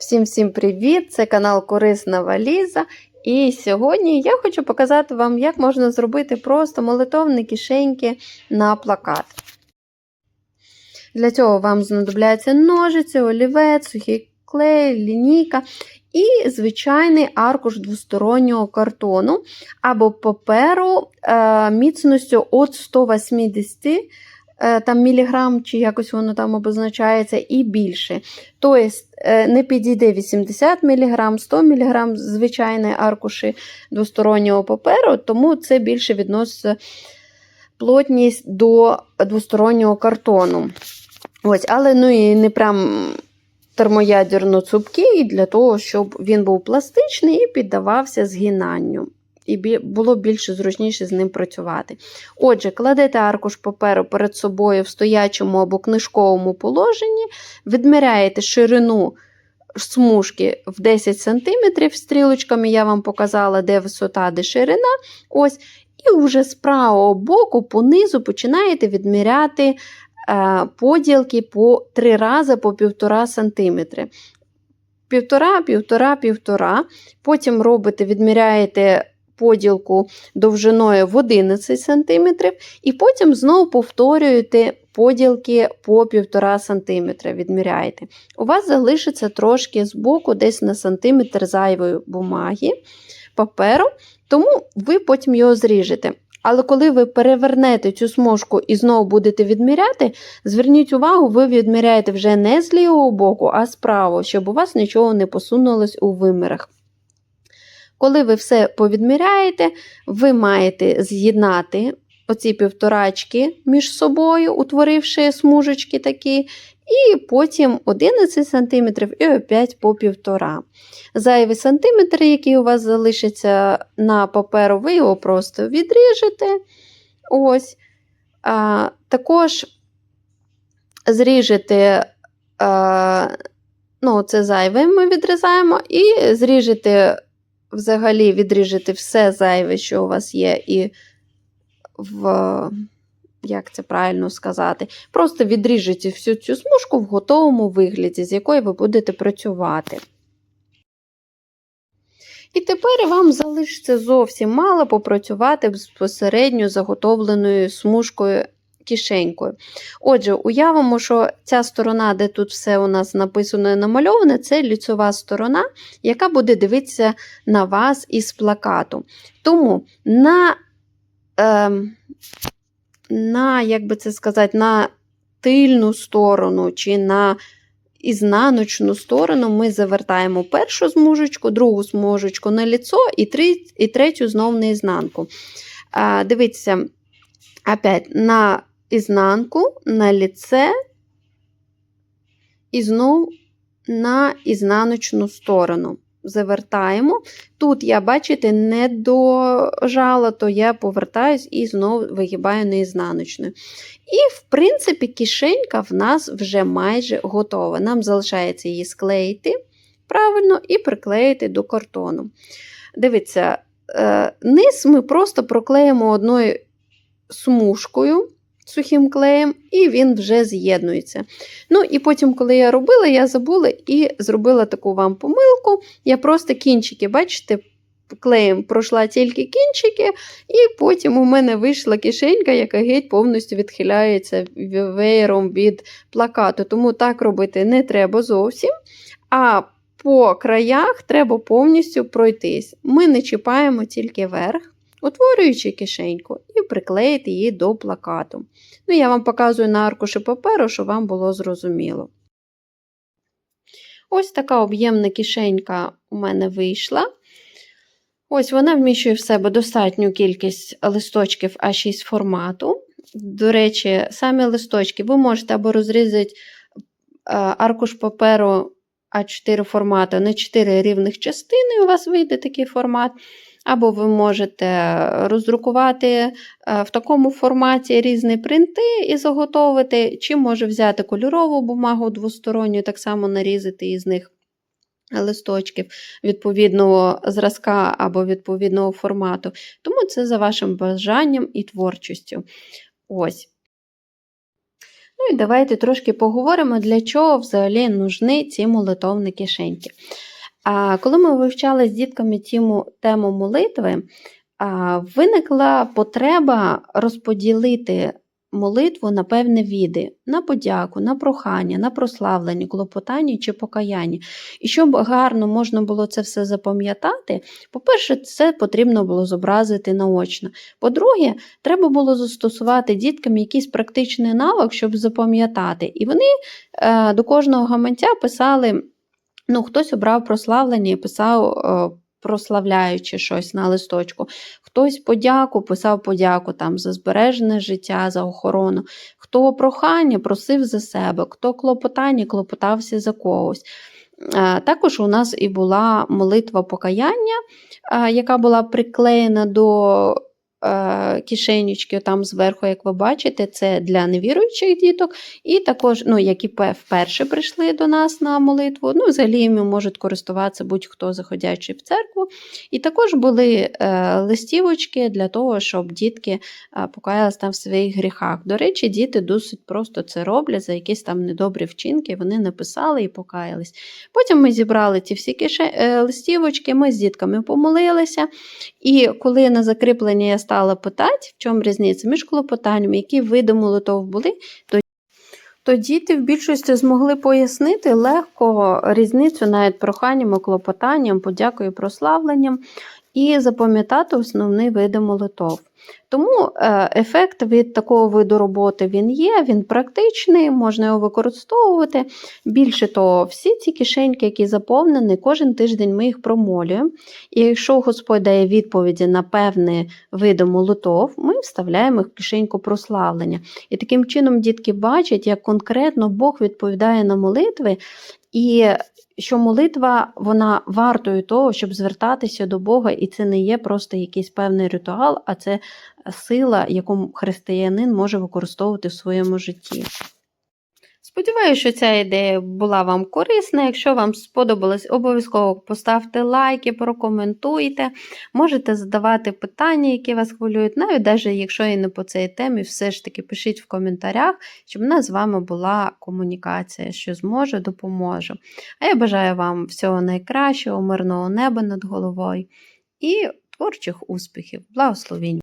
Всім-всім привіт! Це канал Корисна Валіза. І сьогодні я хочу показати вам, як можна зробити просто молитовні кишеньки на плакат. Для цього вам знадобляться ножиці, олівець, сухий клей, лінійка і звичайний аркуш двостороннього картону або паперу е, міцністю від 180 е, там, міліграм, чи якось воно там обозначається, і більше. Тобто не підійде 80 мг, 100 мг звичайні аркуші двостороннього паперу, тому це більше відноситься плотність до двостороннього картону. Ось, Але ну і не прям термоядерно цупкий, для того, щоб він був пластичний і піддавався згинанню. І було більше зручніше з ним працювати. Отже, кладете аркуш паперу перед собою в стоячому або книжковому положенні, відміряєте ширину смужки в 10 см, стрілочками я вам показала, де висота, де ширина. Ось, І вже з правого боку понизу починаєте відміряти е, поділки по 3 рази по 1,5 см. Півтора, півтора, півтора. Потім робите, відміряєте поділку довжиною в 11 см, і потім знову повторюєте поділки по 1,5 см. Відміряєте. У вас залишиться трошки з боку, десь на сантиметр зайвої бумаги, паперу, тому ви потім його зріжете. Але коли ви перевернете цю смужку і знову будете відміряти, зверніть увагу, ви відміряєте вже не з лівого боку, а з правого, щоб у вас нічого не посунулось у вимірах. Коли ви все повідміряєте, ви маєте з'єднати оці півторачки між собою, утворивши смужечки такі, і потім 11 см і опять по півтора. Зайвий сантиметр, який у вас залишиться на паперу, ви його просто відріжете. Ось. А, Також зріжете, а, ну, це зайве ми відрізаємо, і зріжете взагалі відріжете все зайве, що у вас є, і в, як це правильно сказати, просто відріжете всю цю смужку в готовому вигляді, з якою ви будете працювати. І тепер вам залишиться зовсім мало попрацювати безпосередньо заготовленою смужкою кишенькою. Отже, уявимо, що ця сторона, де тут все у нас написано і намальоване, це ліцева сторона, яка буде дивитися на вас із плакату. Тому на, е, на як би це сказати, на тильну сторону чи на ізнаночну сторону ми завертаємо першу смужечку, другу смужечку на ліцо і, три, і третю знов на ізнанку. Дивіться, опять на ізнанку, на ліце і знову на ізнаночну сторону. Завертаємо. Тут я, бачите, не дожала, то я повертаюсь і знову вигибаю на ізнаночну. І, в принципі, кишенька в нас вже майже готова. Нам залишається її склеїти правильно і приклеїти до картону. Дивіться, е, низ ми просто проклеїмо одною смужкою сухим клеєм, і він вже з'єднується. Ну, і потім, коли я робила, я забула і зробила таку вам помилку. Я просто кінчики, бачите, клеєм пройшла тільки кінчики, і потім у мене вийшла кишенька, яка геть повністю відхиляється веєром від плакату. Тому так робити не треба зовсім. А по краях треба повністю пройтись. Ми не чіпаємо тільки верх утворюючи кишеньку, і приклеїти її до плакату. Ну, Я вам показую на аркуші паперу, щоб вам було зрозуміло. Ось така об'ємна кишенька у мене вийшла. Ось вона вміщує в себе достатню кількість листочків А6 формату. До речі, самі листочки ви можете або розрізати аркуш паперу А4 формату на 4 рівних частини, у вас вийде такий формат. Або ви можете роздрукувати е, в такому форматі різні принти і заготовити, чи може взяти кольорову бумагу двосторонню, так само нарізати із них листочків відповідного зразка або відповідного формату. Тому це за вашим бажанням і творчістю. Ось. Ну і давайте трошки поговоримо, для чого взагалі нужні ці молитовні кишеньки. А коли ми вивчали з дітками тему, тему молитви, виникла потреба розподілити молитву на певні віди: на подяку, на прохання, на прославлення, клопотання чи покаяння. І щоб гарно можна було це все запам'ятати, по-перше, це потрібно було зобразити наочно. По-друге, треба було застосувати діткам якийсь практичний навик, щоб запам'ятати. І вони е, до кожного гаманця писали. Ну, хтось обрав прославлення і писав, е, прославляючи щось на листочку. Хтось подяку писав подяку там за збережене життя, за охорону. Хто прохання просив за себе, хто клопотання клопотався за когось. Е, Також у нас і була молитва покаяння, е, яка була приклеєна до кишенючки там зверху, як ви бачите, це для невіруючих діток, і також, ну, які вперше прийшли до нас на молитву. Ну, взагалі їм можуть користуватися будь-хто заходячий в церкву. І також були е, листівочки для того, щоб дітки е, покаялись там в своїх гріхах. До речі, діти досить просто це роблять за якісь там недобрі вчинки. Вони написали і покаялись. Потім ми зібрали ці всі е, листівочки, ми з дітками помолилися. І коли на закріплення я стала питати, в чому різниця між клопотаннями, які види молитов були, то то діти в більшості змогли пояснити легко різницю навіть проханням, клопотанням, подякою, прославленням і запам'ятати основні види молитов. Тому е, ефект від такого виду роботи він є, він практичний, можна його використовувати. Більше того, всі ці кишеньки, які заповнені, кожен тиждень ми їх промолюємо. І якщо Господь дає відповіді на певні види молитов, ми вставляємо їх в кишеньку прославлення. І таким чином дітки бачать, як конкретно Бог відповідає на молитви, і що молитва вона вартою того, щоб звертатися до Бога, і це не є просто якийсь певний ритуал, а це сила, яку християнин може використовувати в своєму житті. Сподіваюся, що ця ідея була вам корисна. Якщо вам сподобалось, обов'язково поставте лайки, прокоментуйте. Можете задавати питання, які вас хвилюють, навіть навіть якщо і не по цій темі, все ж таки пишіть в коментарях, щоб в нас з вами була комунікація, що зможе, допоможу. А я бажаю вам всього найкращого, мирного неба над головою і творчих успіхів, благословінь!